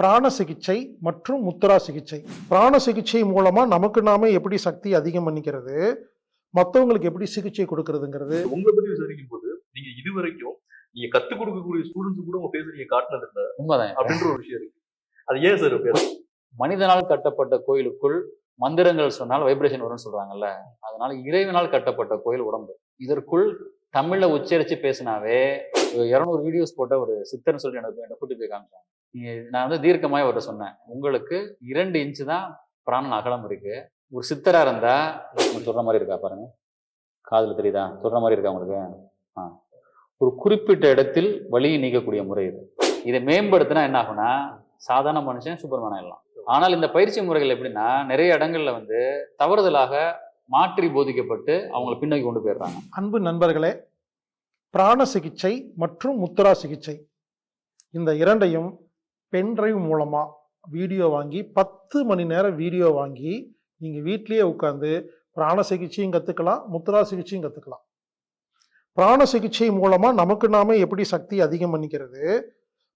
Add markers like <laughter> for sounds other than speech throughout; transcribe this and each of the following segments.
பிராண சிகிச்சை மற்றும் முத்ரா சிகிச்சை. பிராண சிகிச்சை மூலமா நமக்கு நாமே எப்படி சக்தி அதிகம் பண்ணிக்கிறது? மற்றவங்களுக்கு எப்படி சிகிச்சை கொடுக்கறதுங்கிறது. உங்களை பத்தி விசாரிக்கும் போது நீங்க இது வரைக்கும் நீங்க கத்துக் கொடுக்கக்கூடிய ஸ்டூடெண்ட்ஸ் கூட உங்க பேச நீங்க காட்டினது இல்ல? உண்மைதான். அப்படின்ற ஒரு விஷயம் இருக்கு. அது ஏன் சார் பேர் மனிதனால் கட்டப்பட்ட கோயிலுக்குள் மந்திரங்கள் சொன்னால் வைப்ரேஷன் வரும்னு சொல்றாங்கல்ல. அதனால இறைவனால் கட்டப்பட்ட கோயில் உடம்பு. இதற்குள் தமிழ்ல உச்சரிச்சு பேசினாவே இரநூறு வீடியோஸ் போட்ட ஒரு சித்தர்னு சொல்லி எனக்கு என்னை கூட்டி போய் காமிச்சாங்க. நான் வந்து தீர்க்கமாக அவர்கிட்ட சொன்னேன். உங்களுக்கு இரண்டு இன்ச்சு தான் பிராணன் அகலம் இருக்கு. ஒரு சித்தராக இருந்தா உங்களுக்கு சொல்ற மாதிரி இருக்கா பாருங்க. காதில் தெரியுதா? சொல்ற மாதிரி இருக்கா உங்களுக்கு? ஆ. ஒரு குறிப்பிட்ட இடத்தில் வலியை நீக்கக்கூடிய முறை இது. இதை மேம்படுத்தினா என்ன ஆகும்னா சாதாரண மனுஷன் சூப்பர்மேன் ஆயிடலாம். ஆனால் இந்த பயிற்சி முறைகள் எப்படின்னா நிறைய இடங்கள்ல வந்து தவறுதலாக மாற்றி போதிக்கப்பட்டு அவங்கள பின்னோக்கி கொண்டு போயிடுறாங்க. அன்பு நண்பர்களே பிராண சிகிச்சை மற்றும் முத்ரா சிகிச்சை. இந்த இரண்டையும் பென்ட்ரைவ் மூலமாக வீடியோ வாங்கி பத்து மணி நேரம் வீடியோ வாங்கி நீங்கள் வீட்லேயே உட்காந்து பிராண சிகிச்சையும் கற்றுக்கலாம் முத்ரா சிகிச்சையும் கற்றுக்கலாம் பிராண சிகிச்சை மூலமாக நமக்கு நாமே எப்படி சக்தி அதிகம் பண்ணிக்கிறது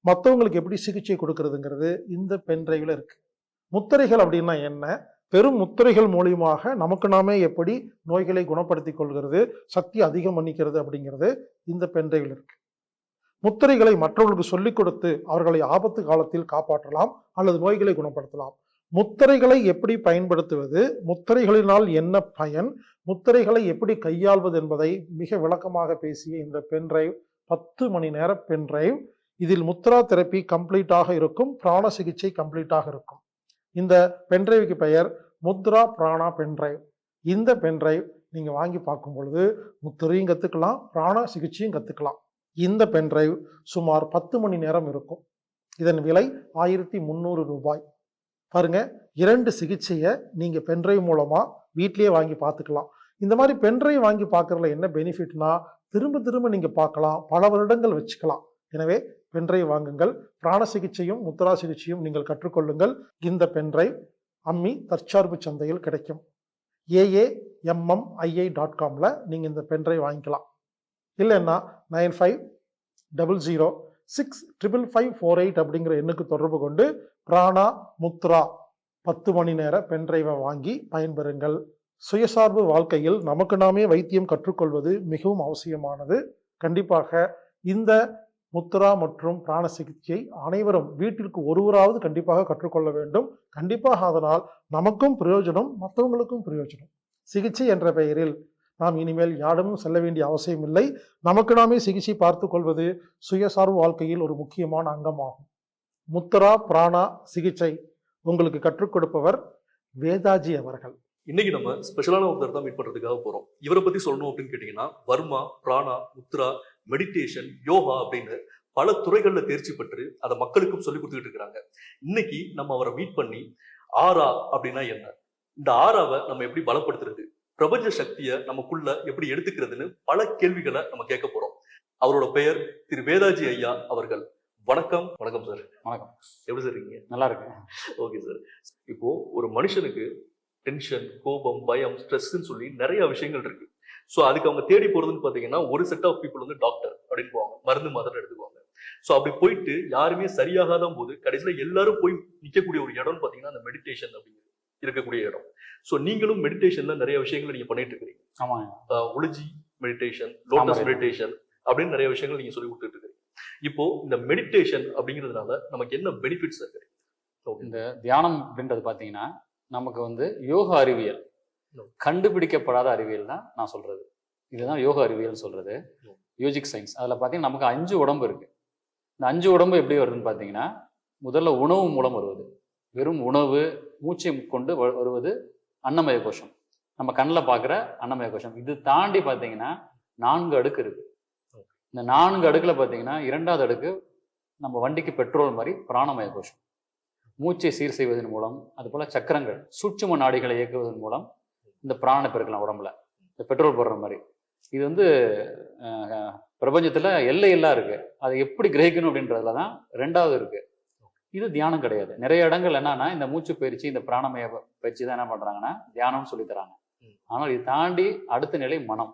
மற்றவங்களுக்கு எப்படி சிகிச்சை கொடுக்கறதுங்கிறது இந்த பென்ட்ரைவில் இருக்குது முத்திரைகள் அப்படின்னா என்ன? பெரும் முத்திரைகள் மூலியமாக நமக்கு நாமே எப்படி நோய்களை குணப்படுத்திக் கொள்கிறது சக்தி அதிகம் பண்ணிக்கிறது அப்படிங்கிறது இந்த பென்ட்ரைவில் இருக்குது முத்திரைகளை மற்றவர்களுக்கு சொல்லிக் கொடுத்து அவர்களை ஆபத்து காலத்தில் காப்பாற்றலாம் அல்லது நோய்களை குணப்படுத்தலாம். முத்திரைகளை எப்படி பயன்படுத்துவது? முத்திரைகளினால் என்ன பயன்? முத்திரைகளை எப்படி கையாள்வது என்பதை மிக விளக்கமாக பேசிய இந்த பென்ட்ரைவ் பத்து மணி நேர பென்ட்ரைவ் இதில் முத்ரா தெரப்பி கம்ப்ளீட்டாக இருக்கும் பிராண சிகிச்சை கம்ப்ளீட்டாக இருக்கும். இந்த பென்ட்ரைவுக்கு பெயர் முத்ரா பிராணா பென்ட்ரைவ் இந்த பென்ட்ரைவ் நீங்கள் வாங்கி பார்க்கும் பொழுது முத்திரையும் கற்றுக்கலாம் பிராண சிகிச்சையும் கற்றுக்கலாம் இந்த பென்ட்ரைவ் சுமார் பத்து மணி நேரம் இருக்கும். இதன் விலை ஆயிரத்தி முந்நூறு ரூபாய். பாருங்க இரண்டு சிகிச்சையை நீங்கள் பென்ட்ரைவ் மூலமாக வீட்லேயே வாங்கி பார்த்துக்கலாம். இந்த மாதிரி பென்ட்ரைவ் வாங்கி பார்க்குறதுல என்ன பெனிஃபிட்னா திரும்ப திரும்ப நீங்கள் பார்க்கலாம் பல வருடங்கள் வச்சுக்கலாம். எனவே பென்ட்ரைவ் வாங்குங்கள். பிராண சிகிச்சையும் முத்ரா சிகிச்சையும் நீங்கள் கற்றுக்கொள்ளுங்கள். இந்த பென்ட்ரைவ் அம்மி தற்சார்பு சந்தையில் கிடைக்கும். ஏஏஎம்எம்ஐஐ டாட் காமில் நீங்கள் இந்த பென்ட்ரைவ் வாங்கிக்கலாம். இல்லைன்னா nine five double zero six triple five four eight அப்படிங்கிற எண்ணுக்கு தொடர்பு கொண்டு பிராணா முத்ரா பத்து மணி நேர பென்ட்ரைவை வாங்கி பயன்பெறுங்கள். சுயசார்பு வாழ்க்கையில் நமக்கு நாமே வைத்தியம் கற்றுக்கொள்வது மிகவும் அவசியமானது. கண்டிப்பாக இந்த முத்ரா மற்றும் பிராண சிகிச்சை அனைவரும் வீட்டிற்கு ஒருவராவது கண்டிப்பாக கற்றுக்கொள்ள வேண்டும். கண்டிப்பாக அதனால் நமக்கும் பிரயோஜனம் மற்றவங்களுக்கும் பிரயோஜனம். சிகிச்சை என்ற பெயரில் நாம் இனிமேல் யாரிடமும் செல்ல வேண்டிய அவசியம் இல்லை. நமக்கு நாமே சிகிச்சை பார்த்து கொள்வது சுயசார்பு வாழ்க்கையில் ஒரு முக்கியமான அங்கமாகும். முத்தரா பிராணா சிகிச்சை உங்களுக்கு கற்றுக் கொடுப்பவர் வேதாஜி அவர்கள். இன்னைக்கு நம்ம ஸ்பெஷலான ஒருத்தர் தான் மீட் பண்றதுக்காக போறோம். இவரை பத்தி சொல்லணும் அப்படின்னு கேட்டீங்கன்னா வர்மா பிராணா முத்ரா மெடிடேஷன் யோகா அப்படின்னு பல துறைகள்ல தேர்ச்சி பெற்று அதை மக்களுக்கும் சொல்லி கொடுத்துக்கிட்டு இருக்கிறாங்க இன்னைக்கு நம்ம அவரை மீட் பண்ணி ஆரா அப்படின்னா என்ன? இந்த ஆராவை நம்ம எப்படி பலப்படுத்துறது? பிரபஞ்ச சக்தியை நமக்குள்ள எப்படி எடுத்துக்கிறதுன்னு பல கேள்விகளை நம்ம கேட்க போறோம். அவரோட பெயர் திரு வேதாஜி ஐயா அவர்கள். வணக்கம். வணக்கம் சார் வணக்கம். எப்படி சார் இருக்கீங்க? நல்லா இருக்கு ஓகே சார் இப்போ ஒரு மனுஷனுக்கு டென்ஷன் கோபம் பயம் ஸ்ட்ரெஸ்ன்னு சொல்லி நிறைய விஷயங்கள் இருக்கு. ஸோ அதுக்கு அவங்க தேடி போறதுன்னு பாத்தீங்கன்னா ஒரு செட் ஆஃப் பீப்புள் வந்து டாக்டர் அப்படின்னு போவாங்க. மருந்து மாத்திரை எடுத்துக்குவாங்க. ஸோ அப்படி போயிட்டு யாருமே சரியாகாத போது கடைசியில எல்லாரும் போய் நிக்கக்கூடிய ஒரு இடம்னு பாத்தீங்கன்னா அந்த மெடிடேஷன் அப்படிங்கிறது இருக்கக்கூடிய இடம். ஸோ நீங்களும் மெடிடேஷன்ல நிறைய விஷயங்களை நீங்க பண்ணிட்டு இருக்கிறீங்க ஆமாங்க ஒளிஜி மெடிடேஷன் லோட்டஸ். மெடிடேஷன் அப்படின்னு நிறைய விஷயங்கள் நீங்க சொல்லி கொடுத்துட்டு இருக்கீங்க இப்போ இந்த மெடிடேஷன் அப்படிங்கிறதுனால நமக்கு என்ன பெனிஃபிட்ஸ் இருக்கு? இந்த தியானம் அப்படின்றது பார்த்தீங்கன்னா நமக்கு வந்து யோக அறிவியல். கண்டுபிடிக்கப்படாத அறிவியல் தான் நான் சொல்றது. இதுதான் யோக அறிவியல் சொல்றது. யோஜிக் சயின்ஸ் அதில் பார்த்தீங்கன்னா நமக்கு அஞ்சு உடம்பு இருக்கு. இந்த அஞ்சு உடம்பு எப்படி வருதுன்னு பார்த்தீங்கன்னா முதல்ல உணவு மூலம் வருவது. வெறும் உணவு மூச்சை கொண்டு வ- வருவது அன்னமய கோஷம். நம்ம கண்ணில் பார்க்குற அன்னமய கோஷம். இது தாண்டி பார்த்தீங்கன்னா நான்கு அடுக்கு இருக்கு. இந்த நான்கு அடுக்கில் பார்த்தீங்கன்னா இரண்டாவது அடுக்கு நம்ம வண்டிக்கு பெட்ரோல் மாதிரி பிராணமய கோஷம். மூச்சை சீர் செய்வதன் மூலம் அதுபோல் சக்கரங்கள் சூட்சும நாடிகளை இயக்குவதன் மூலம் இந்த பிராண பெருக்கலாம் உடம்புல. இந்த பெட்ரோல் போடுற மாதிரி. இது வந்து பிரபஞ்சத்தில் பிரபஞ்சத்துல எல்லையெல்லாம் இருக்குது அதை எப்படி கிரகிக்கணும் அப்படின்றதுல தான் ரெண்டாவது இருக்குது இது தியானம் கிடையாது. நிறைய இடங்கள் என்னன்னா இந்த மூச்சு பயிற்சி இந்த பிராணமய பயிற்சி தான் என்ன பண்றாங்கன்னா தியானம்னு சொல்லி தராங்க. ஆனால் இது தாண்டி அடுத்த நிலை மனம்.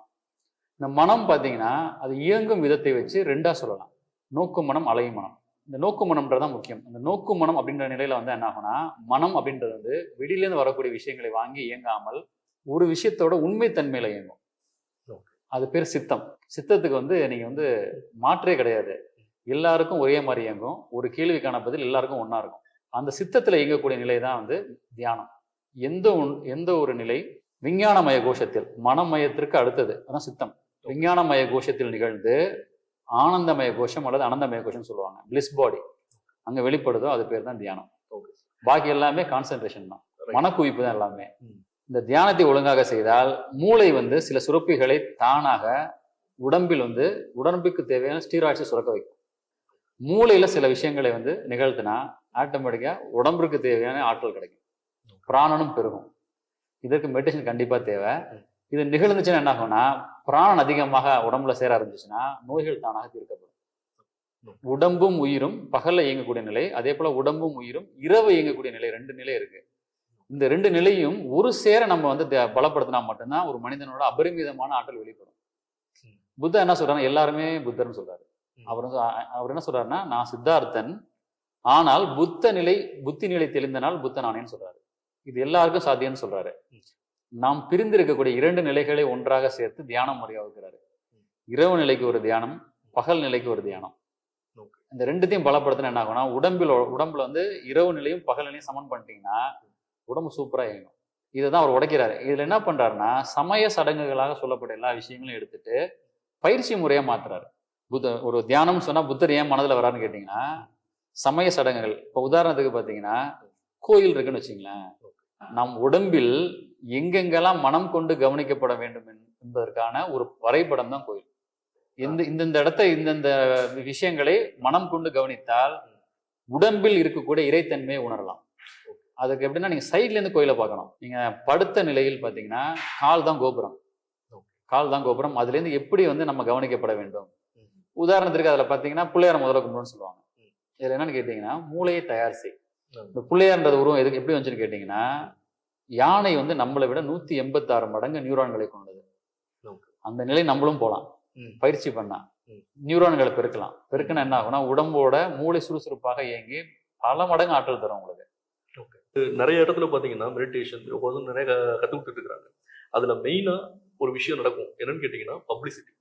இந்த மனம் பார்த்தீங்கன்னா அது இயங்கும் விதத்தை வச்சு ரெண்டா சொல்லலாம். நோக்கும் மனம் அலையும் மனம். இந்த நோக்கு மனம்ன்றது தான் முக்கியம். இந்த நோக்கு மனம் அப்படின்ற நிலையில வந்து என்ன ஆகும்னா மனம் அப்படின்றது வந்து வெளியிலேருந்து வரக்கூடிய விஷயங்களை வாங்கி இயங்காமல் ஒரு விஷயத்தோட உண்மைத்தன்மையில இயங்கும். அது பேர் சித்தம். சித்தத்துக்கு வந்து நீங்க வந்து மாற்றே கிடையாது. எல்லாருக்கும் ஒரே மாதிரி இயங்கும். ஒரு கேள்விக்கான பதில் எல்லாருக்கும் ஒண்ணா இருக்கும். அந்த சித்தத்துல இயங்கக்கூடிய நிலை தான் வந்து தியானம். எந்த ஒன் எந்த ஒரு நிலை? விஞ்ஞானமய கோஷத்தில். மனமயத்திற்கு அடுத்தது. அதான் சித்தம். விஞ்ஞானமய கோஷத்தில் நிகழ்ந்து ஆனந்தமய கோஷம் அல்லது அனந்தமய கோஷம் சொல்லுவாங்க. பிளிஸ் பாடி அங்க வெளிப்படுதோ அது பேர் தான் தியானம். பாக்கி எல்லாமே கான்சென்ட்ரேஷன் தான். மனக்குவிப்பு தான் எல்லாமே. இந்த தியானத்தை ஒழுங்காக செய்தால் மூளை வந்து சில சுரப்பிகளை தானாக உடம்பில் வந்து உடம்புக்கு தேவையான ஸ்டீராய்ட்ஸை சுரக்க வைக்கும். மூளையில் சில விஷயங்களை வந்து நிகழ்த்தினா ஆட்டோமேட்டிக்கா உடம்புக்கு தேவையான ஆற்றல் கிடைக்கும். பிராணனும் பெருகும். இதற்கு மெடிடேஷன் கண்டிப்பா தேவை. இது நிகழ்ந்துச்சுன்னா என்ன ஆகும்னா பிராணன் அதிகமாக உடம்புல சேர ஆரம்பிச்சுன்னா நோய்கள் தானாக தீர்க்கப்படும். உடம்பும் உயிரும் பகல்ல இயங்கக்கூடிய நிலை அதே போல உடம்பும் உயிரும் இரவு இயங்கக்கூடிய நிலை ரெண்டு நிலை இருக்கு. இந்த ரெண்டு நிலையும் ஒரு சேர நம்ம வந்து த- பலப்படுத்தினா மட்டும்தான் ஒரு மனிதனோட அபரிமிதமான ஆற்றல் வெளிப்படும். ம். புத்தர் என்ன சொல்றாரு எல்லாருமே புத்தர்னு சொல்றாரு. அவர் அவர் என்ன சொல்றாருன்னா நான் சித்தார்த்தன் ஆனால் புத்த நிலை புத்தி நிலை தெளிந்த நாள் புத்தன் ஆனேன்னு சொல்றாரு. இது எல்லாருக்கும் சாத்தியம்னு சொல்றாரு. நாம் பிரிந்திருக்கக்கூடிய இரண்டு நிலைகளை ஒன்றாக சேர்த்து தியானம் முறையாக வைக்கிறாரு இரவு நிலைக்கு ஒரு தியானம் பகல் நிலைக்கு ஒரு தியானம். இந்த ரெண்டுத்தையும் பலப்படுத்தினா என்ன ஆகும்னா உடம்பில் உடம்புல வந்து இரவு நிலையும் பகல் நிலையும் சமன் பண்ணிட்டீங்கன்னா உடம்பு சூப்பரா இயங்கும். இதை தான் அவர் உடைக்கிறாரு. இதுல என்ன பண்றாருன்னா சமய சடங்குகளாக சொல்லப்பட்ட எல்லா விஷயங்களும் எடுத்துட்டு பயிற்சி முறையா மாத்துறாரு. புத்த ஒரு தியானம் சொன்னால் புத்தர் ஏன் மனதில் வரான்னு கேட்டிங்கன்னா சமய சடங்குகள். இப்போ உதாரணத்துக்கு பார்த்தீங்கன்னா கோயில் இருக்குன்னு வச்சுங்களேன். நம் உடம்பில் எங்கெங்கெல்லாம் மனம் கொண்டு கவனிக்கப்பட வேண்டும் என்பதற்கான ஒரு வரைபடம் தான் கோயில். இந்த இந்தந்த இடத்த இந்தந்த விஷயங்களை மனம் கொண்டு கவனித்தால் உடம்பில் இருக்கக்கூடிய இறைத்தன்மையை உணரலாம். அதுக்கு எப்படின்னா நீங்க சைட்லேருந்து கோயிலை பார்க்கணும். நீங்க படுத்த நிலையில் பார்த்தீங்கன்னா கால் தான் கோபுரம். கால் தான் கோபுரம். அதுலேருந்து எப்படி வந்து நம்ம கவனிக்கப்பட வேண்டும்? உதாரணத்திற்கு அதுல பாத்தீங்கன்னா பிள்ளையார் முதல்ல கும்பிடுன்னு சொல்லுவாங்க. இதுல என்னன்னு கேட்டீங்கன்னா மூளையை தயார் செய். இந்த பிள்ளையார்ன்றது உருவம் எதுக்கு எப்படி வந்துச்சுன்னு கேட்டீங்கன்னா யானை வந்து நம்மளை விட நூத்தி எண்பத்தாறு மடங்கு நியூரான்களை கொண்டது. அந்த நிலை நம்மளும் போகலாம். பயிற்சி பண்ணா. நியூரான்களை பெருக்கலாம். பெருக்கினா என்ன ஆகும்னா உடம்போட மூளை சுறுசுறுப்பாக இயங்கி பல மடங்கு ஆற்றல் தரும் உங்களுக்கு. நிறைய இடத்துல பாத்தீங்கன்னா மெடிடேஷன் வந்து நிறைய க- கத்து கொடுத்துட்டு இருக்காங்க அதுல மெயினா ஒரு விஷயம் நடக்கும். என்னன்னு கேட்டீங்கன்னா பப்ளிசிட்டி.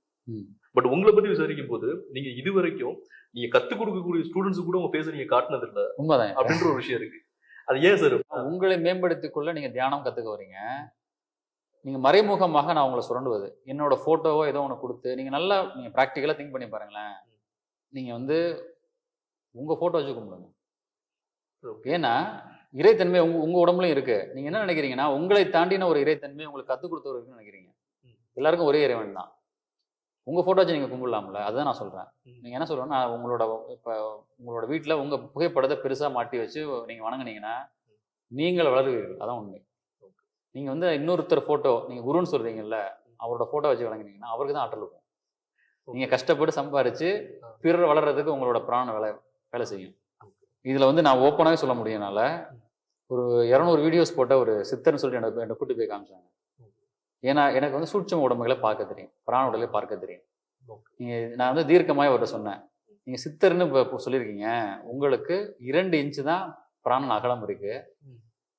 பட் உங்களை பத்தி விசாரிக்கும் போது நீங்க இது வரைக்கும் நீங்க கத்து கொடுக்கக்கூடிய ஸ்டூடெண்ட்ஸ் கூட உங்க பேச நீங்க காட்டினது இல்ல உண்மைதான். அப்படின்ற ஒரு விஷயம் இருக்கு. அது ஏன் சார் உங்களை மேம்படுத்திக் கொள்ள நீங்க தியானம் கத்துக்க வரீங்க நீங்க மறைமுகமாக நான் உங்களை சுரண்டுவது. என்னோட போட்டோவோ ஏதோ ஒன்று கொடுத்து நீங்க நல்லா நீங்க ப்ராக்டிக்கலா திங்க் பண்ணி பாருங்களேன். நீங்க வந்து உங்க போட்டோ வச்சு கும்பிடுங்க. ஏன்னா இறைத்தன்மை உங்க உங்க உடம்புலயும் இருக்கு. நீங்க என்ன நினைக்கிறீங்கன்னா உங்களை தாண்டின ஒரு இறைத்தன்மை உங்களுக்கு கத்துக் கொடுத்தவர் இருக்குன்னு நினைக்கிறீங்க. எல்லாருக்கும் ஒரே இறைவன் தான். உங்க போட்டோ வச்சு நீங்க கும்பிடலாம்ல. அதுதான் நான் சொல்றேன். ம். நீங்க என்ன சொல்றேன்னா உங்களோட இப்ப உங்களோட வீட்ல உங்க புகைப்படத்தை பெருசா மாட்டி வச்சு நீங்க வணங்குனீங்கன்னா நீங்கள் வளருவீர்கள். அதான் உண்மை. நீங்க வந்து இன்னொருத்தர் போட்டோ நீங்க குருன்னு சொல்றீங்கல்ல அவரோட போட்டோ வச்சு வணங்குனீங்கன்னா அவருக்கு தான் ஆற்றல் இருக்கும். நீங்க கஷ்டப்பட்டு சம்பாரிச்சு பிறர் வளர்றதுக்கு உங்களோட பிராண வேலை வேலை செய்யும். இதுல வந்து நான் ஓப்பனாவே சொல்ல முடியும்னால ஒரு இரநூறு வீடியோஸ் போட்ட ஒரு சித்தர்னு சொல்லிட்டு என்னை கூட்டி போய் காமிச்சாங்க. ஏன்னா எனக்கு வந்து சூட்சம உடம்புகளை பார்க்க தெரியும். பிராண உடலை பார்க்க தெரியும். நீங்க நான் வந்து தீர்க்கமாய் அவர்கிட்ட சொன்னேன். நீங்க சித்தர்னு இப்ப சொல்லியிருக்கீங்க. உங்களுக்கு இரண்டு இன்ச்சு தான் பிராணன் அகலம் இருக்கு.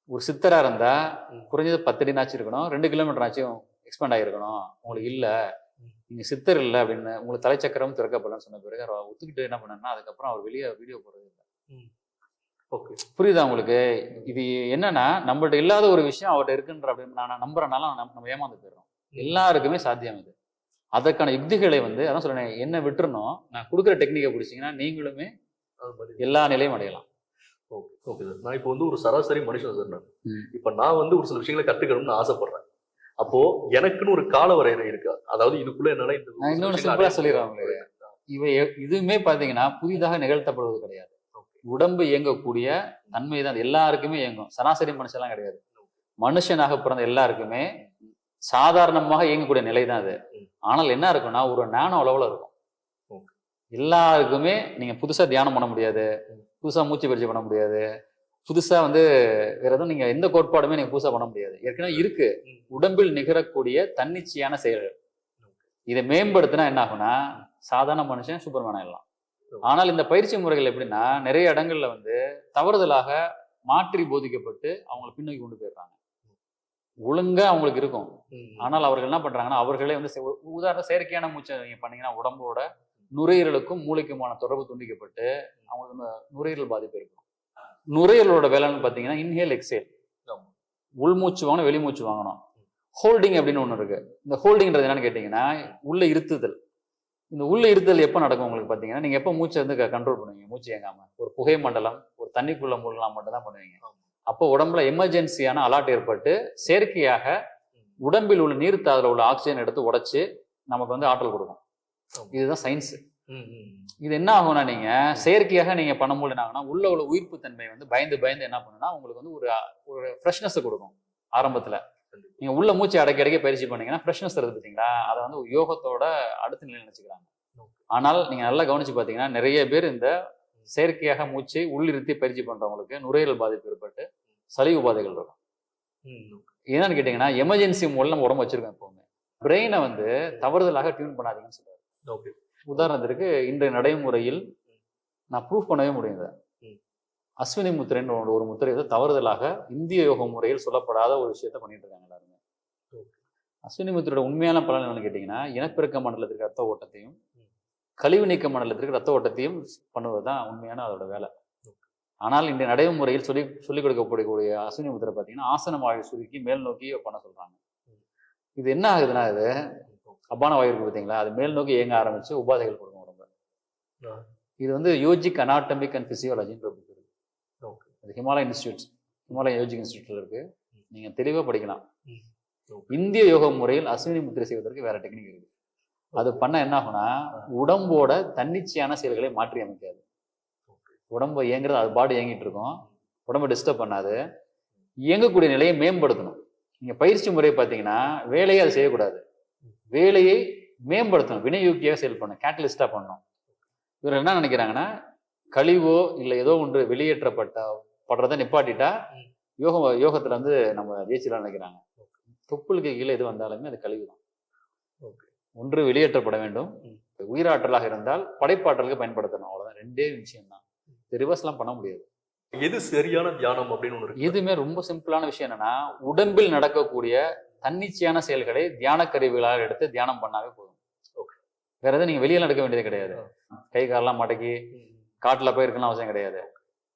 ஒரு சித்தரா இருந்தா ம். குறைஞ்சது பத்து அடினாச்சும் இருக்கணும். ரெண்டு கிலோமீட்டர் ஆச்சும் எக்ஸ்பேண்ட் ஆகிருக்கணும் உங்களுக்கு இல்ல. ம். நீங்க சித்தர் இல்ல அப்படின்னு உங்களுக்கு தலைச்சக்கரம் திறக்கப்படலன்னு சொன்ன பிறகு அவர் ஒத்துக்கிட்டு என்ன பண்ணேன்னா அதுக்கப்புறம் அவர் வெளியே வீடியோ போடுறது இல்ல. புரியுதா உங்களுக்கு? இது என்னன்னா நம்மள்ட்ட இல்லாத ஒரு விஷயம் அவர்கிட்ட இருக்குன்ற அப்படின்னு நான் நம்புறனால நம்ம ஏமாந்து போயிடுறோம். எல்லாருக்குமே சாத்தியம் இது. அதற்கான யுக்திகளை வந்து அதான் சொல்றேன் என்ன விட்டுறணும் நான் கொடுக்குற டெக்னிக்கை பிடிச்சிங்கன்னா நீங்களுமே எல்லா நிலையும் அடையலாம். ஓகே ஓகே சார் நான் இப்போ வந்து ஒரு சராசரி மனுஷன் சார் நான். இப்போ நான் வந்து ஒரு சில விஷயங்களை கத்துக்கணும்னு ஆசைப்படுறேன். அப்போ எனக்குன்னு ஒரு கால வரையறை இருக்கு. அதாவது இதுக்குள்ள என்னால இந்த இன்னொன்னு சிம்பிளா சொல்லிடுறேன் உங்களுக்கு. இவை இதுவுமே பாத்தீங்கன்னா புதிதாக நிகழ்த்தப்படுவது கிடையாது. உடம்பு இயங்கக்கூடிய தன்மை தான் எல்லாருக்குமே இயங்கும். சராசரி மனுஷன்லாம் கிடையாது. மனுஷனாக பிறந்த எல்லாருக்குமே சாதாரணமாக இயங்கக்கூடிய நிலை தான் அது. ஆனால் என்ன இருக்கும்னா ஒரு நானோ அளவுல இருக்கும். எல்லாருக்குமே நீங்க புதுசா தியானம் பண்ண முடியாது. புதுசா மூச்சு பயிற்சி பண்ண முடியாது. புதுசா வந்து வேற எதுவும் நீங்க எந்த கோட்பாடுமே நீங்க புதுசா பண்ண முடியாது. ஏற்கனவே இருக்கு. உடம்பில் நிகழக்கூடிய தன்னிச்சையான செயல்கள். இதை மேம்படுத்தினா என்ன ஆகும்னா சாதாரண மனுஷன் சூப்பர்மேன் ஆயிடலாம். ஆனால் இந்த பயிற்சி முறைகள் எப்படின்னா நிறைய இடங்கள்ல வந்து தவறுதலாக மாற்றி போதிக்கப்பட்டு அவங்களை பின்னோக்கி கொண்டு போயிடுறாங்க. ஒழுங்கா அவங்களுக்கு இருக்கும். ஆனால் அவர்கள் என்ன பண்றாங்கன்னா அவர்களே வந்து செ- உ- உதாரண செயற்கையான மூச்சை நீங்க பண்ணீங்கன்னா உடம்போட நுரையீரலுக்கும் மூளைக்குமான தொடர்பு துண்டிக்கப்பட்டு அவங்களுக்கு நுரையீரல் பாதிப்பு இருக்கும் நுரையீரலோட வேலைன்னு பார்த்தீங்கன்னா இன்ஹேல் எக்ஸேல். உள்மூச்சு வாங்கணும் வெளிமூச்சு வாங்கணும். ஹோல்டிங் அப்படின்னு ஒன்று இருக்கு. இந்த ஹோல்டிங்ன்றது என்னன்னு கேட்டிங்கன்னா உள்ள இருத்துதல். இந்த உள்ள இருத்தல் எப்போ நடக்கும் உங்களுக்கு பார்த்தீங்கன்னா நீங்கள் எப்போ மூச்சை வந்து கண்ட்ரோல் பண்ணுவீங்க? மூச்சு ஏங்காம. ஒரு புகை மண்டலம் ஒரு தண்ணிக்குள்ள மூழ்கலாம் மட்டும் தான் பண்ணுவீங்க. அப்போ உடம்புல எமர்ஜென்சியான அலாட் ஏற்பட்டு செயற்கையாக உடம்பில் உள்ள நீர் தாதுல உள்ள ஆக்சிஜன் எடுத்து உடைச்சு நமக்கு வந்து ஆற்றல் கொடுக்கும். இதுதான் சயின்ஸ். இது என்ன ஆகும்னா நீங்க செயற்கையாக நீங்க பண்ணும்போது என்ன ஆகும்னா உள்ள உள்ள உயிர்ப்பு தன்மை வந்து பயந்து பயந்து என்ன பண்ணுன்னா உங்களுக்கு வந்து ஒரு ஒரு ஃப்ரெஷ்னஸ் கொடுக்கும் ஆரம்பத்துல. நீங்க உள்ள மூச்சு அடக்கி அடக்கி பயிற்சி பண்ணீங்கன்னா ஃப்ரெஷ்னஸ் வருது பார்த்தீங்களா அதை வந்து யோகத்தோட அடுத்த நிலை நினைச்சுக்கிறாங்க ஆனால் நீங்க நல்லா கவனிச்சு பார்த்தீங்கன்னா நிறைய பேர் இந்த செயற்கையாக மூச்சை உள்ளிருத்தி பயிற்சி பண்றவங்களுக்கு நுரையீரல் பாதிப்பு ஏற்பட்டு சளி உபாதைகள் இருக்கும். என்னன்னு கேட்டீங்கன்னா எமர்ஜென்சி மூலம் நம்ம உடம்பு வச்சிருக்கோம் எப்பவுமே. பிரெயினை வந்து தவறுதலாக டியூன் பண்ணாதீங்கன்னு சொல்றாரு. ஓகே. உதாரணத்திற்கு இன்றைய நடைமுறையில் நான் ப்ரூஃப் பண்ணவே முடியும் இதை. ம். அஸ்வினி முத்திரைன்ற ஒரு- முத்திரை வந்து தவறுதலாக இந்திய யோக முறையில் சொல்லப்படாத ஒரு விஷயத்த பண்ணிட்டு இருக்காங்க எல்லாருமே. அஸ்வினி முத்திரையோட உண்மையான பலன் என்னன்னு கேட்டீங்கன்னா இனப்பெருக்க மண்டலத்திற்கு ரத்த ஓட்டத்தையும். கழிவு நீக்க மண்டலத்திற்கு ரத்த ஓட்டத்தையும் பண்ணுவது தான் உண்மையான அதோட வேலை ஆனால் இன்றைய நடைமுறையில் சொல்லி சொல்லிக் கொடுக்கக்கூடிய அஸ்வினி முத்திரை பார்த்தீங்கன்னா ஆசன வாயு சுருக்கி மேல் நோக்கி பண்ண சொல்றாங்க இது என்ன ஆகுதுன்னா இது அபான வாயு இருக்கு பார்த்தீங்களா அது மேல் நோக்கி இயங்க ஆரம்பிச்சு உபாதைகள் கொடுக்கும் உடம்பு. இது வந்து யோஜிக் அனாட்டமிக் அண்ட் பிசியாலஜின்ற புக் இது ஹிமாலயன் இன்ஸ்டியூட் ஹிமாலயன் யோஜிக் இன்ஸ்டியூட்ல இருக்கு. நீங்க தெளிவா படிக்கலாம். இந்திய யோக முறையில் அஸ்வினி முத்திரை செய்வதற்கு வேற டெக்னிக் இருக்கு. அது பண்ண என்ன ஆகும்னா உடம்போட தன்னிச்சையான செயல்களை மாற்றி அமைக்காது. உடம்பு இயங்குறது அது பாடு இயங்கிட்டு இருக்கும். உடம்பை டிஸ்டர்ப் பண்ணாது. இயங்கக்கூடிய நிலையை மேம்படுத்தணும். நீங்க பயிற்சி முறை பார்த்தீங்கன்னா வேலையை அது செய்யக்கூடாது. வேலையை மேம்படுத்தணும். வினையூக்கியாக செயல்படணும் கேட்டலிஸ்டா பண்ணணும். இவர் என்ன நினைக்கிறாங்கன்னா கழிவோ இல்லை ஏதோ ஒன்று வெளியேற்றப்பட்ட படுறதை நிப்பாட்டிட்டா ம். யோக யோகத்துல வந்து நம்ம ஜெயிச்சிடலாம் நினைக்கிறாங்க. தொப்புளுக்கு கீழே எது வந்தாலுமே அது கழிவு தான் ஓகே. ஒன்று வெளியேற்றப்பட வேண்டும். உயிராற்றலாக இருந்தால் படைப்பாற்றலுக்கு பயன்படுத்தணும். அவ்வளவுதான். ரெண்டே விஷயம் தான் ரிவர்ஸ்லாம் பண்ண முடியாது. எது சரியான தியானம் அப்படின்னு இருக்கு? இதுமே ரொம்ப சிம்பிளான விஷயம் என்னன்னா உடம்பில் நடக்கக்கூடிய தன்னிச்சையான செயல்களை தியான கருவிகளாக எடுத்து தியானம் பண்ணாவே போதும். வேற எதுவும் நீங்க வெளியில நடக்க வேண்டியது கிடையாது. கை காலெல்லாம் மடக்கி. காட்டுல போய் இருக்கணும் அவசியம் கிடையாது.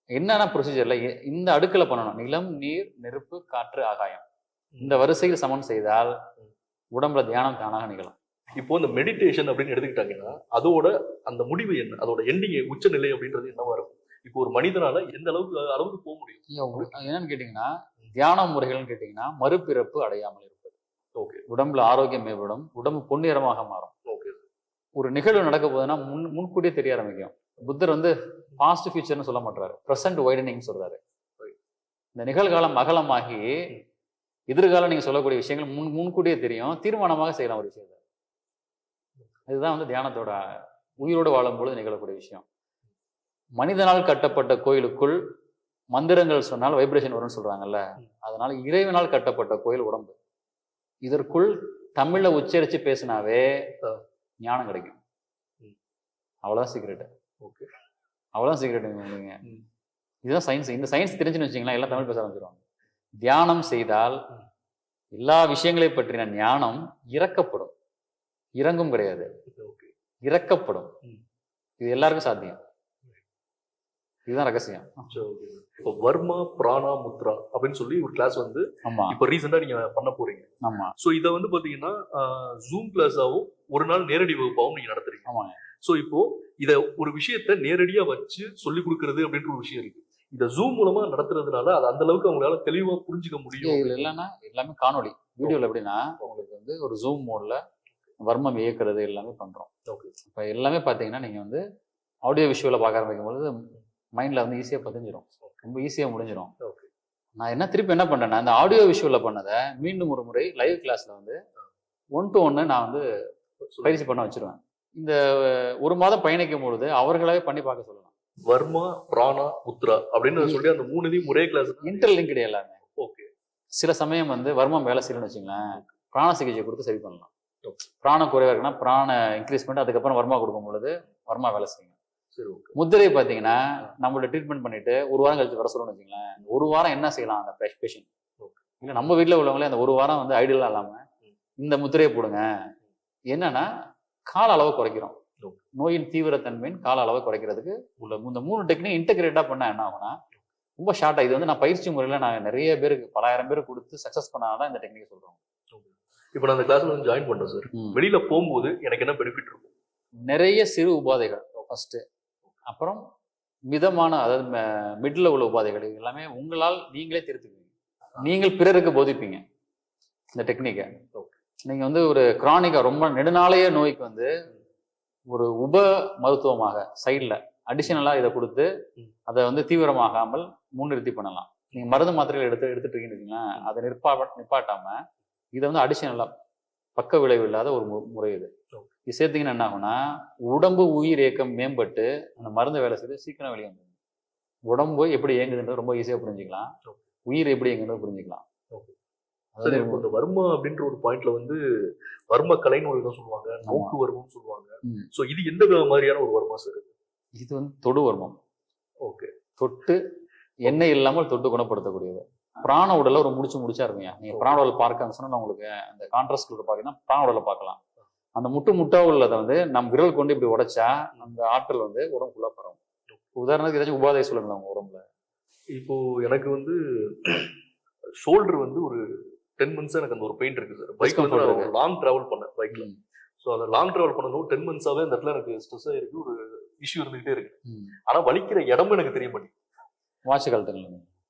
என்னென்ன ப்ரொசீஜர்ல இந்த அடுக்குல பண்ணணும்? நிலம் நீர் நெருப்பு காற்று ஆகாயம். இந்த வரிசையில் சமன் செய்தால் உடம்புல தியானம் தானாக நிகழும். இப்போ இந்த மெடிடேஷன் அப்படின்னு எடுத்துக்கிட்டாங்கன்னா அதோட அந்த முடிவு என்ன? அதோட எண்டிங் உச்ச நிலை அப்படின்றது என்னவா இருக்கும்? இப்போ ஒரு மனிதனால எந்த அளவுக்கு அளவுக்கு போக முடியும்? என்னன்னு கேட்டீங்கன்னா தியான முறைகள்னு கேட்டீங்கன்னா மறுபிறப்பு அடையாமல் இருப்பது. ஓகே. உடம்புல ஆரோக்கியம் மேம்படும் உடம்பு பொன்னிறமாக மாறும். ஓகே. ஒரு நிகழ்வு நடக்க போகுதுன்னா முன் முன்கூட்டியே தெரிய ஆரம்பிக்கும். புத்தர் வந்து பாஸ்ட் ஃபியூச்சர்னு சொல்ல மாட்டாரு ப்ரெசன்ட் வைடனிங் சொல்றாரு. இந்த நிகழ்காலம் அகலமாகி எதிர்காலம் நீங்க சொல்லக்கூடிய விஷயங்கள் முன் முன்கூட்டியே தெரியும். தீர்மானமாக செய்யலாம் ஒரு விஷயத்த இதுதான் வந்து தியானத்தோட உயிரோடு வாழும்பொழுது நிகழக்கூடிய விஷயம். மனிதனால் கட்டப்பட்ட கோயிலுக்குள் மந்திரங்கள் சொன்னால் வைப்ரேஷன் வரும்னு சொல்றாங்கல்ல. அதனால இறைவனால் கட்டப்பட்ட கோயில் உடம்பு. இதற்குள் தமிழ்ல உச்சரிச்சு பேசினாவே ஞானம் கிடைக்கும். ம். அவ்வளவுதான் சீக்ரெட் ஓகே அவ்வளவுதான் சீக்ரெட் நீங்க. இதுதான் சயின்ஸ் இந்த சயின்ஸ் தெரிஞ்சுன்னு வச்சுங்களேன் எல்லாம் தமிழ் பேச ஆரம்பிச்சிருவாங்க தியானம் செய்தால். எல்லா விஷயங்களை பற்றின ஞானம் இறக்கப்படும். இறங்கும் கிடையாது. ஓகே இறக்கப்படும். இது எல்லாருக்கும் சாத்தியம். இதுதான் ரகசியம். இப்போ வர்மா பிராணா முத்ரா அப்படின்னு சொல்லி ஒரு கிளாஸ் வந்து இப்போ ரீசெண்டா நீங்க பண்ண போறீங்க. ஆமா. சோ இத வந்து பாத்தீங்கன்னா ஜூம் கிளாஸாவும் ஒரு நாள் நேரடி வகுப்பாவும் நீங்க நடத்துறீங்க. ஆமாங்க. சோ இப்போ இத ஒரு விஷயத்த நேரடியா வச்சு சொல்லி கொடுக்கறது அப்படின்ற ஒரு விஷயம் இருக்கு. இத ஜூம் மூலமா நடத்துறதுனால அது அந்த அளவுக்கு அவங்களால தெளிவா புரிஞ்சுக்க முடியும் இதுல இல்லைன்னா எல்லாமே காணொளி. வீடியோல எப்படின்னா உங்களுக்கு வந்து ஒரு ஜூம் மோட்ல வர்மம் இயக்குறது எல்லாமே பண்றோம். ஓகே இப்போ எல்லாமே பார்த்தீங்கன்னா நீங்க வந்து ஆடியோ விஷுவலை பார்க்க ஆரம்பிக்கும் பொழுது மைண்ட்ல வந்து ஈஸியா பதிஞ்சிரும். ரொம்ப ஈஸியா முடிஞ்சிரும். ஓகே நான் என்ன திருப்பி என்ன பண்றேன்னா அந்த ஆடியோ விஷுவல்ல பண்ணதை மீண்டும் ஒரு முறை லைவ் கிளாஸ்ல வந்து ஒன் டு ஒன்னு நான் வந்து பயிற்சி பண்ண வச்சிருவேன். இந்த ஒரு மாதம் பயணிக்கும் பொழுது அவர்களாவே பண்ணி பார்க்க சொல்லலாம். வர்மா பிராணா முத்ரா அப்படின்னு சொல்லி அந்த மூணு இதையும் ஒரே கிளாஸ் இன்டர் லிங்க் எல்லாமே. ஓகே சில சமயம் வந்து வர்மம் வேலை செய்யணும்னு வச்சுங்களேன் பிராண சிகிச்சை கொடுத்து சரி பண்ணலாம். பிராணம் குறைவா இருக்குன்னா பிராண இன்க்ரீஸ் பண்ணிட்டு அதுக்கப்புறம் வர்மா கொடுக்கும் பொழுது வர்மா வேலை செய்யும். சரி ஓகே முத்திரை பார்த்தீங்கன்னா நம்மளோட ட்ரீட்மெண்ட் பண்ணிட்டு ஒரு வாரம் கழிச்சு வர சொல்லணும்னு வச்சுங்களேன் ஒரு வாரம் என்ன செய்யலாம் அந்த பேஷண்ட் இல்லை நம்ம வீட்டில் உள்ளவங்களே அந்த ஒரு வாரம் வந்து ஐடியலாக இல்லாமல் இந்த முத்திரையை போடுங்க. என்னன்னா கால அளவை குறைக்கிறோம். நோயின் தீவிரத்தன்மையின் கால அளவை குறைக்கிறதுக்கு உள்ள இந்த மூணு டெக்னிக் இன்டெகிரேட்டாக பண்ணால் என்ன ஆகும்னா ரொம்ப ஷார்ட்டாக இது வந்து நான் பயிற்சி முறையில் நான் நிறைய பேருக்கு பலாயிரம் பேருக்கு கொடுத்து சக்ஸஸ் பண்ணாதான் இந்த டெக்னிக் சொல்கிறோம் இப்போ நான் அந்த கிளாஸ்ல வந்து ஜாயின் பண்றேன் சார் வெளியில போகும்போது எனக்கு என்ன பெனிஃபிட் இருக்கும்? நிறைய சிறு உபாதைகள் ஃபர்ஸ்ட் அப்புறம் மிதமான அதாவது மிடில் உள்ள உபாதைகள் எல்லாமே உங்களால் நீங்களே திருத்துக்குவீங்க நீங்கள் பிறருக்கு போதிப்பீங்க. இந்த டெக்னிக்கை நீங்க வந்து ஒரு கிரானிக்கா ரொம்ப நெடுநாளைய நோய்க்கு வந்து ஒரு உப மருத்துவமாக சைடில் அடிஷனலாக இதை கொடுத்து. அதை வந்து தீவிரமாகாமல் முன்னிறுத்தி பண்ணலாம் நீங்க மருந்து மாத்திரைகள் எடுத்து எடுத்துட்டு இருக்கீங்கன்னு அதை நிற்பா நிப்பாட்டாம இதை வந்து அடிஷனலாக பக்க விளைவு இல்லாத ஒரு முறை இது. இது சேர்த்தீங்கன்னா என்ன ஆகும்னா உடம்பு உயிர் இயக்கம் மேம்பட்டு அந்த மருந்து வேலை செய்து சீக்கிரம் வெளியே வந்துடும் உடம்பு எப்படி இயங்குதுன்றது ரொம்ப ஈஸியாக புரிஞ்சுக்கலாம். உயிர் எப்படி இயங்குறது புரிஞ்சுக்கலாம் சரி இந்த வர்மா அப்படின்ற ஒரு பாயிண்ட்ல வந்து வர்ம கலை நோய் தான் சொல்லுவாங்க நோக்கு வர்மம் சொல்லுவாங்க. சோ இது எந்த மாதிரியான ஒரு வர்மா சார் இது வந்து தொடு வர்மம். ஓகே தொட்டு எண்ணெய் இல்லாமல் தொட்டு குணப்படுத்தக்கூடியது. பிராண உடலை ஒரு முடிச்சு முடிச்சா இருக்குங்க நீங்க பிராண உடல் பார்க்க சொன்னா உங்களுக்கு அந்த கான்ட்ராஸ்ட் பாத்தீங்கன்னா பிராண உடலை பார்க்கலாம். அந்த முட்டு முட்டா உள்ளதை வந்து நம் விரல் கொண்டு இப்படி உடைச்சா அந்த ஆற்றல் வந்து உடம்பு ஃபுல்லா பரவும் உதாரணத்துக்கு ஏதாச்சும் உபாதை சொல்லுங்களேன் உங்க உடம்புல. இப்போ எனக்கு வந்து ஷோல்டர் வந்து ஒரு டென் மந்த்ஸ் எனக்கு அந்த ஒரு பெயின் இருக்கு சார் பைக் வந்து நான். லாங் டிராவல் பண்ணேன் பைக்ல. ஸோ அந்த லாங் டிராவல் பண்ணணும் டென் மந்த்ஸாவே அந்த இடத்துல எனக்கு ஸ்ட்ரெஸ் ஆயிருக்கு ஒரு இஷ்யூ இருந்துகிட்டே இருக்கு. ஆனா வலிக்கிற இடமும் எனக்கு தெரிய மாட்டேங்குது வாட்ச்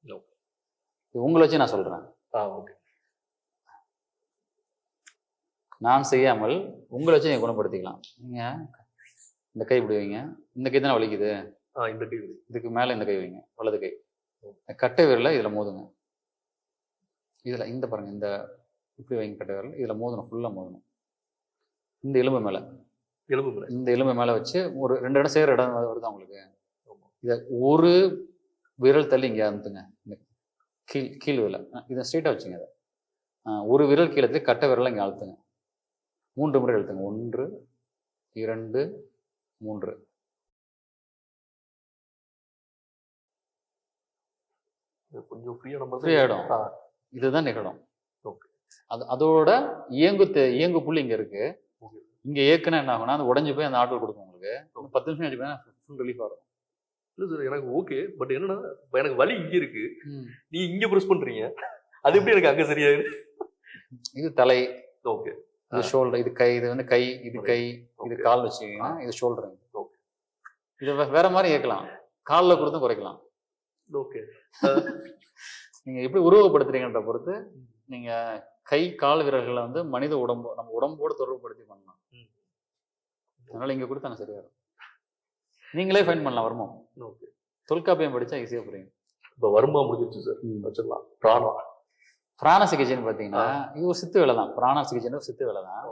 No. உங்களை வச்சு நான் சொல்றேன். ஆ ஓகே நான் செய்யாமல் உங்களை வச்சு நீங்க குணப்படுத்திக்கலாம். நீங்க இந்த கை இப்படி வைங்க. இந்த கை தானே வலிக்குது? ஆ இந்த டிவி இதுக்கு மேல இந்த கை வைங்க. வலது கை. கட்டை விரல இதுல மோதுங்க. இதுல இந்த பாருங்க இந்த இப்படி வைங்க கட்டை விரல் இதுல மோதணும் ஃபுல்லா மோதணும். இந்த எலும்பு மேல. எலும்பு மேல. இந்த எலும்பு மேல வச்சு ஒரு ரெண்டு இடம் சேர இடம் வருதா உங்களுக்கு. இத ஒரு விரல் தள்ளி இங்க அமுத்துங்க. இந்த கீழ் கீழ் விரல. இதை ஸ்ட்ரெயிட்டா வச்சுங்க அதை ஆ, ஒரு விரல் கீழே கட்டை விரலை இங்க அழுத்துங்க. மூன்று முறை அழுத்துங்க. ஒன்று இரண்டு மூன்று. இது கொஞ்சம் ஃப்ரீயான மாதிரி ஃப்ரீ ஆயிடும். ஆ. இதுதான் நிகழும். அது அதோட இயங்கு இயங்கு புள்ளி இங்க இருக்கு. இங்க ஏற்கனவே என்ன ஆகும்னா அது உடஞ்சு போய் அந்த ஆற்றல் கொடுக்கும் உங்களுக்கு. பத்து நிமிஷம் ஆச்சு ஃபுல் ரிலீஃப் ஆகும் இல்ல சார் எனக்கு ஓகே பட் என்னன்னா எனக்கு வலி இங்க இருக்கு. நீ இங்க ப்ரெஸ் பண்றீங்க. அது எப்படி எனக்கு அங்க சரியாயிரு? இது தலை. ஓகே இது ஷோல்டர் இது கை இது வந்து கை இது கை இது. கால் வச்சுக்கிங்கன்னா இது ஷோல்டர் Okay. இது வேற மாதிரி கேட்கலாம் காலில் கொடுத்தும் குறைக்கலாம். ஓகே நீங்க எப்படி உருவப்படுத்துறீங்கன்ற பொறுத்து நீங்க கை கால் விரல்களை வந்து மனித உடம்பு நம்ம உடம்போடு தொடர்புபடுத்தி பண்ணலாம். அதனால இங்க கொடுத்தாங்க சரியா இருக்கும். நீங்களே ஃபைன் பண்ணலாம் வருமம் ஓகே. தொல்காப்பியம் படிச்சா ஈஸியா புரியும். இப்ப வருமா முடிஞ்சிருச்சு சார் வச்சிடலாம். பிராணா? பிராண சிகிச்சைன்னு பார்த்தீங்கன்னா இது ஒரு சித்து வேலை தான். பிராண சிகிச்சைன்னு சித்து வேலை தான்.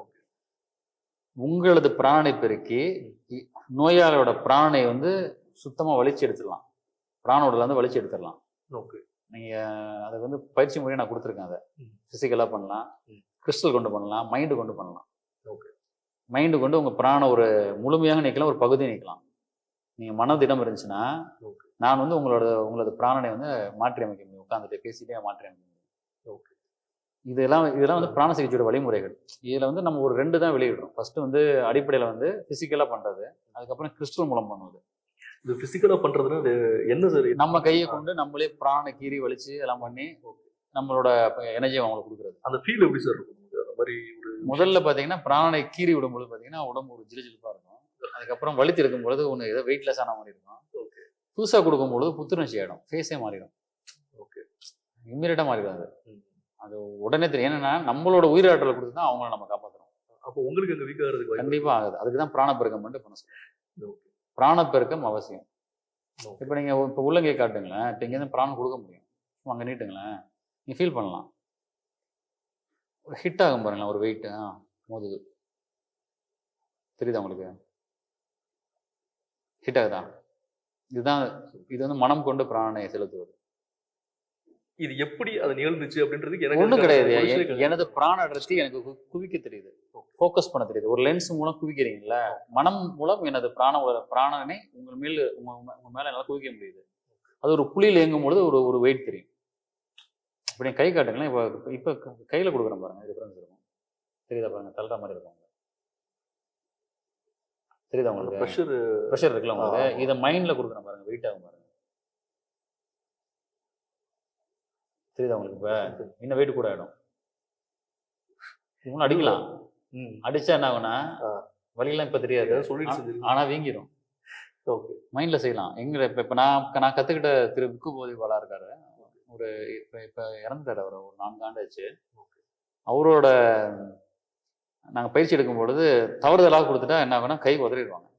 உங்களது பிராணனை பெருக்கி நோயாளியோட பிராணனை வந்து சுத்தமா வலிச்சு எடுத்துடலாம். பிராணோடல இருந்து வலிச்சு எடுத்துடலாம். ஓகே. நீங்க அதை வந்து பயிற்சி முறையை நான் கொடுத்துருக்கேன் அதை. ம். பிசிக்கலா பண்ணலாம். கிறிஸ்டல் கொண்டு பண்ணலாம். மைண்டு கொண்டு பண்ணலாம். ஓகே. மைண்டு கொண்டு உங்க பிராண ஒரு முழுமையாக நீக்கலாம் ஒரு பகுதி நீக்கலாம். நீங்க மனதிடம் இருந்துச்சுன்னா நான் வந்து உங்களோட உங்களது பிராணனை வந்து மாற்றி அமைக்க முடியும். உட்காந்துட்டு பேசிட்டே மாற்றி அமைக்க முடியும். ஓகே. இதெல்லாம் இதெல்லாம் வந்து பிராண சிகிச்சையோட வழிமுறைகள். இதுல வந்து நம்ம ஒரு ரெண்டு தான் வெளியிடுறோம். ஃபர்ஸ்ட் வந்து அடிப்படையில வந்து பிசிக்கலா பண்றது. அதுக்கப்புறம் கிறிஸ்டல் மூலம் பண்ணுவது. இது பிசிக்கலா பண்றதுன்னா அது என்ன சார் நம்ம கையை கொண்டு நம்மளே பிராண கீறி வலிச்சு எல்லாம் பண்ணி நம்மளோட எனர்ஜியை அவங்களுக்கு கொடுக்குறது. அந்த ஃபீல் எப்படி சார் இருக்கும்? உங்களுக்கு? அந்த மாதிரி ஒரு முதல்ல பாத்தீங்கன்னா பிராணனை கீறி விடும்போது பாத்தீங்கன்னா உடம்பு ஒரு ஜிலுஜிலுப்பா இருக்கும். அதுக்கப்புறம் வலித்து இருக்கும் பொழுது ஒன்று ஏதோ வெயிட்லெஸ் ஆன மாதிரி இருக்கும். ஓகே புதுசா கொடுக்கும் பொழுது புத்துணர்ச்சி ஆயிடும். ஃபேஸே மாறிடும். ஓகே இம்மீடியட்டா மாறிடும் அது. அது உடனே தெரியும். என்னன்னா நம்மளோட உயிராற்றலை கொடுத்து தான் அவங்கள நம்ம காப்பாத்துறோம் அப்போ உங்களுக்கு அங்க வீக் ஆகிறதுக்கு வாய்ப்பு கண்டிப்பா ஆகுது. அதுக்கு தான் பிராணப்பெருக்கம் மட்டும் பண்ண சொல்றேன். ஓகே பிராணப்பெருக்கம் அவசியம். இப்போ நீங்க இப்போ உள்ளங்கை காட்டுங்களேன் இப்போ இங்கேருந்து பிராணம் கொடுக்க முடியும். அங்கே நீட்டுங்களேன் நீ ஃபீல் பண்ணலாம். ஒரு ஹிட் ஆகும் பாருங்களேன் ஒரு வெயிட் ஆ மோதுது. தெரியுதா உங்களுக்கு? ஹிட் ஆகுதா? இதுதான் இது வந்து மனம் கொண்டு பிராணனை செலுத்துவது. இது எப்படி அது நிகழ்ந்துச்சு அப்படின்றதுக்கு எனக்கு அதுக்கான கிடையாது. எனது பிராண அடர்த்தி எனக்கு குவிக்க தெரியுது. ஃபோக்கஸ் பண்ண தெரியுது. ஒரு லென்ஸ் மூலம் குவிக்கிறீங்கல்ல மனம் மூலம் எனது பிராண பிராணனை உங்கள் உங்க மேல் உங்க மேல என்னால குவிக்க முடியுது. அது ஒரு புளியில் இயங்கும் பொழுது ஒரு ஒரு வெயிட் தெரியும். இப்படி கை காட்டுங்களேன். இப்போ இப்போ கையில கொடுக்குறேன் பாருங்க. டிஃபரன்ஸ் இருக்கும். தெரியுதா பாருங்க? தள்ளுற மாதிரி இருக்கும். தெரியுதா உங்களுக்கு? ப்ரெஷர் ப்ரெஷர் இருக்குல்ல உங்களுக்கு. இதை மைண்ட்ல கொடுக்குறேன் பாருங்க. வெயிட் ஆகும் பாருங்க. தெரியுதா உங்களுக்கு? இப்போ இன்னும் வெயிட் கூட ஆயிடும். இன்னும் அடிக்கலாம். அடிச்சா என்ன ஆகும்னா ஆ. வலியெல்லாம் இப்ப தெரியாது. சொல்லிட்டு ஆ- செஞ்சிருக்கீங்க. ஆனா வீங்கிடும் ஓகே. மைண்ட்ல செய்யலாம். எங்க இப்ப இப்ப நான் நான் கத்துக்கிட்ட திரு புக்கு போதி பாலா இருக்காரு. ஒரு இப்ப இப்ப இறந்துட்டாரு அவர். ஒரு நான்கு ஆண்டு ஆச்சு. அவரோட நாங்க பயிற்சி எடுக்கும் பொழுது தவறுதலாக கொடுத்துட்டா என்ன ஆகும்னா கை உதறிடுவாங்க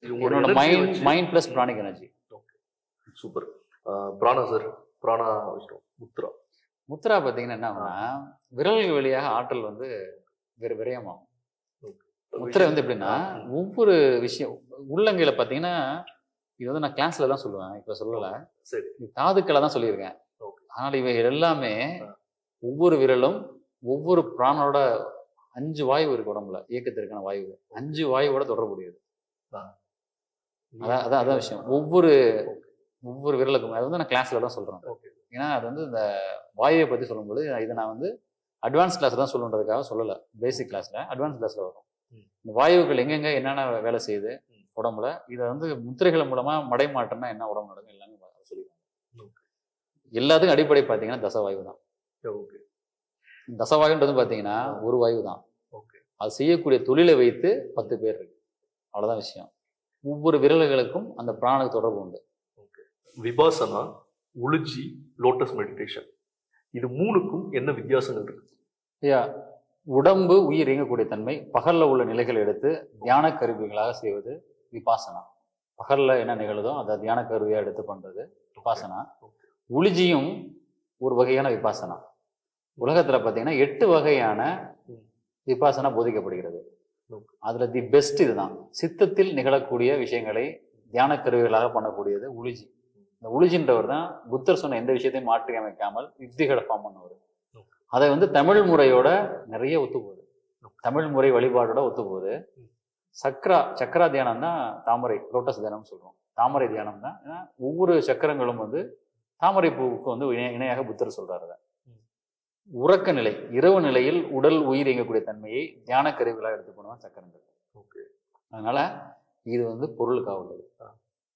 என்னோட mind mind plus pranic energy super. Prana sir Prana Vishnu Mudra. Mudra பார்த்தீங்கன்னா என்ன விரல்கள் வழியாக ஆற்றல் வந்து விர விரயமாகும். முத்திரை வந்து எப்படின்னா ஒவ்வொரு விஷயம் உள்ளங்கையில பார்த்தீங்கன்னா இது வந்து நான் கிளாஸ்ல தான் சொல்லுவேன் இப்போ சொல்லல. சரி. தாதுக்களை தான் சொல்லியிருக்கேன். ஆனால் இவை எல்லாமே. ஒவ்வொரு விரலும் ஒவ்வொரு பிராணோட அஞ்சு வாயு இருக்கு உடம்புல இயக்கத்திற்கான வாயு அஞ்சு வாயுவோட தொடர்புடையது. அதான் அதான் விஷயம். ஒவ்வொரு ஒவ்வொரு விரலுக்கும். அது வந்து நான் கிளாஸ்ல தான் சொல்றேன். ஓகே ஏன்னா அது வந்து இந்த வாயுவை பத்தி சொல்லும்போது இதை நான் வந்து அட்வான்ஸ் கிளாஸ் தான் சொல்லுன்றதுக்காக சொல்லல. பேசிக் கிளாஸ்ல அட்வான்ஸ் கிளாஸ்ல வரும். இந்த வாயுக்கள் எங்கெங்க என்னென்ன வேலை செய்யுது. உடம்புல இதை வந்து முத்திரைகள் மூலமா மடை மாற்றம்னா என்ன உடம்பு நடக்கும் எல்லாமே சொல்லிடுவாங்க. எல்லாத்துக்கும் அடிப்படை பார்த்தீங்கன்னா தசவாயு தான். ஓகே தசவாயுன்றது பார்த்தீங்கன்னா ஒரு வாயு தான். ஓகே அது செய்யக்கூடிய தொழிலை வைத்து பத்து பேர் இருக்கு. அவ்வளவுதான் விஷயம். ஒவ்வொரு விரல்களுக்கும் அந்த பிராணுக்கு தொடர்பு உண்டு. விபாசனா உளுஜி லோட்டஸ் மெடிடேஷன் இது மூணுக்கும் என்ன வித்தியாசங்கள் இருக்கு? உடம்பு உயிர் இயங்கக்கூடிய தன்மை பகல்ல உள்ள நிலைகளை எடுத்து தியான கருவிகளாக செய்வது விபாசனா பகல்ல என்ன நிகழுதோ அதை தியான கருவியாக எடுத்து பண்றது விபாசனா உளிஜியும் ஒரு வகையான விபாசனா உலகத்துல பார்த்தீங்கன்னா எட்டு வகையான விபாசனா போதிக்கப்படுகிறது. அதில் அதுல தி பெஸ்ட் இதுதான். சித்தத்தில் நிகழக்கூடிய விஷயங்களை தியான கருவிகளாக பண்ணக்கூடியது உளிஜி இந்த உளிஜின்றவர் தான் புத்தர் சொன்ன எந்த விஷயத்தையும் மாற்றி அமைக்காமல் யுக்திகளை ஃபார்ம் பண்ணவர். அதை வந்து தமிழ் முறையோட நிறைய ஒத்து போகுது தமிழ் முறை வழிபாடோட ஒத்து போகுது சக்ரா சக்கரா தியானம் தான் தாமரை லோட்டஸ் தியானம் சொல்றோம். தாமரை தியானம் தான். ஏன்னா ஒவ்வொரு சக்கரங்களும் வந்து தாமரை பூவுக்கு வந்து இணை- இணையாக புத்தர் சொல்றாரு. உறக்க நிலை இரவு நிலையில் உடல் உயிர் இயங்கக்கூடிய தன்மையை தியான கருவிகளாக எடுத்துக்கணும் சக்கரங்கள். ஓகே. அதனால இது வந்து பொருளுக்காக உள்ளது.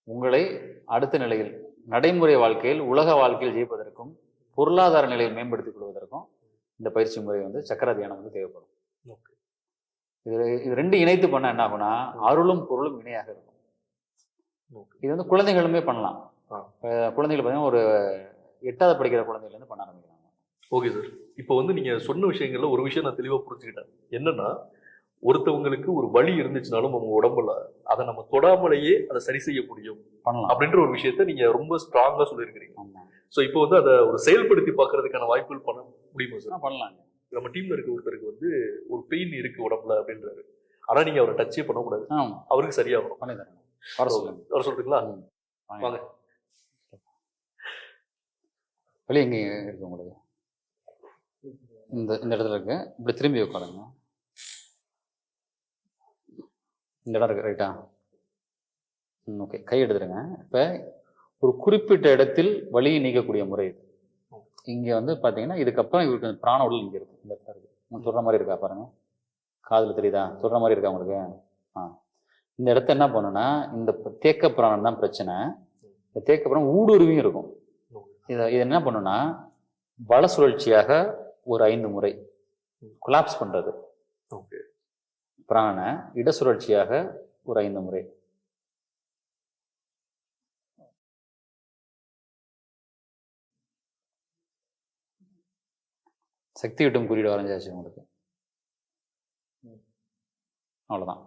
உங்களை அடுத்த நிலையில் நடைமுறை வாழ்க்கையில் உலக வாழ்க்கையில் ஜெயிப்பதற்கும் பொருளாதார நிலையை மேம்படுத்திக் கொள்வதற்கும் இந்த பயிற்சி முறை வந்து சக்கர தியானம் வந்து தேவைப்படும். இது இது ரெண்டு இணைத்து பண்ண என்ன ஆகும்னா அருளும் பொருளும் இணையாக இருக்கும். இது வந்து குழந்தைகளுமே பண்ணலாம். குழந்தைகள் பார்த்தீங்கன்னா ஒரு எட்டாவது படிக்கிற குழந்தைகள் இருந்து பண்ண ஆரம்பிக்கிறாங்க. Okay sir. இப்போ வந்து நீங்க சொன்ன விஷயங்கள்ல ஒரு விஷயம் நான் தெளிவா புரிஞ்சுக்கிட்டேன். என்னன்னா ஒருத்தவங்களுக்கு ஒரு வலி இருந்துச்சுனாலும் அவங்க உடம்புல அதை நம்ம தொடாமலேயே அதை சரி செய்ய முடியும் பண்ணலாம். அப்படின்ற ஒரு விஷயத்த நீங்க ரொம்ப ஸ்ட்ராங்கா சொல்லியிருக்கிறீங்க. ஸோ இப்போ வந்து அதை ஒரு செயல்படுத்தி பார்க்கறதுக்கான வாய்ப்புகள் பண்ண முடியுமா சார் பண்ணலாம். நம்ம டீம்ல இருக்க ஒருத்தருக்கு வந்து ஒரு பெயின் இருக்கு உடம்புல அப்படின்றாரு. ஆனா நீங்க அவரை டச்சே பண்ணக்கூடாது. அவருக்கு சரியாகணும். பண்ணி தரணும். வர சொல்லுங்க. அவர் சொல்றீங்களா. வாங்க. வெளியே எங்க இருக்கு உங்களுக்கு? இந்த இந்த இடத்துல இருக்கு. இப்படி திரும்பி உட்காருங்க. இந்த இடம் இருக்கு ரைட்டா ம் ஓகே கை எடுத்துருங்க. இப்போ ஒரு குறிப்பிட்ட இடத்தில் வலியை நீக்கக்கூடிய முறை இது. இங்கே வந்து பார்த்தீங்கன்னா இதுக்கப்புறம் இவருக்கு அந்த பிராண உடல் இங்கே இருக்கு. இந்த இடத்துல இருக்கு. சொல்கிற மாதிரி இருக்கா பாருங்க. காதில் தெரியுதா? சொல்கிற மாதிரி இருக்கா உங்களுக்கு? ஆ. இந்த இடத்த என்ன பண்ணுன்னா இந்த தேக்க பிராணம் தான் பிரச்சனை. இந்த தேக்க பிராணம் ஊடுருவியும் இருக்கும். இதை இது என்ன பண்ணுன்னா வல சுழற்சியாக ஒரு ஐந்து முறை கொலாப்ஸ் ஓகே ஓகே பிராணனை இட சுழற்சியாக ஒரு ஐந்து முறை. சக்தி விட்டும் குறியீடு வரைஞ்சாச்சு உங்களுக்கு. அவ்வளவுதான்.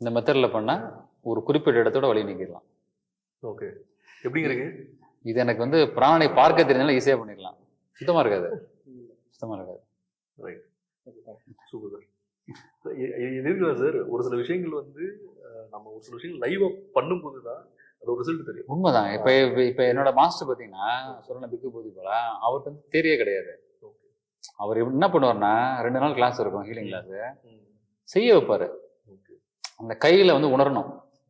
இந்த மெத்தடில் பண்ணால் ஒரு குறிப்பிட்ட இடத்தோட வழி நீக்கிடலாம். ஓகே. எப்படிங்கிறீங்க இது எனக்கு வந்து பிராணனை பார்க்க தெரிஞ்சாலும் ஈஸியாக பண்ணிடலாம். சுத்தமாக இருக்காது. <laughs> சுத்தமாக இருக்காது. ரைட் சூப்பர் இருக்குல்ல சார் ஒரு சில விஷயங்கள் வந்து நம்ம ஒரு சில விஷயங்கள் லைவா பண்ணும்போது தான் அது ஒரு ரிசல்ட் தெரியும். உண்மைதான். இப்போ இப்போ என்னோட மாஸ்டர் பார்த்தீங்கன்னா சொன்ன பிக்கு போதி போல அவர்கிட்ட வந்து தெரிய கிடையாது. ஓகே அவர் என்ன பண்ணுவார்னா ரெண்டு நாள் கிளாஸ் இருக்கும் ஹீலிங் கிளாஸ். செய்ய வைப்பாரு. ஓகே அந்த கையில வந்து உணரணும்.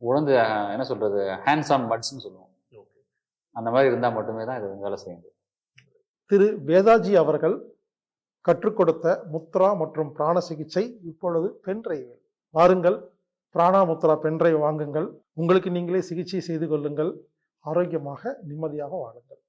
உணர்ந்து என்ன சொல்றது ஹேண்ட்ஸ் ஆன் பட்ஸ்ன்னு சொல்லுவோம். ஓகே அந்த மாதிரி இருந்தால் மட்டுமே தான் இது வேலை செய்ய முடியும் திரு வேதாஜி அவர்கள் கற்றுக் கொடுத்த முத்ரா மற்றும் பிராண சிகிச்சை இப்பொழுது பென் டிரைவில் வாருங்கள் பிராணா முத்ரா பென் டிரைவ் வாங்குங்கள். உங்களுக்கு நீங்களே சிகிச்சை செய்து கொள்ளுங்கள். ஆரோக்கியமாக நிம்மதியாக வாழுங்கள்.